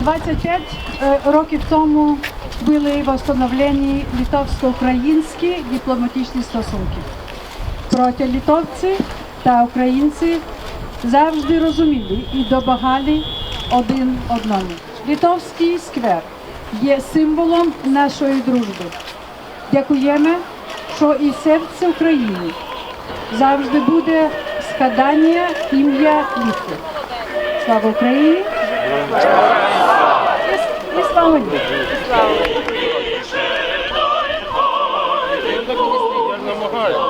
25 е, років тому були встановлені литовсько-українські дипломатичні стосунки. Проте литовці та українці завжди розуміли і допомагали один одному. Литовський сквер є символом нашої дружби. Дякуємо, що і серце України завжди буде згадання ім'я Літви. Слава Україні! сказали. Я намагаюся.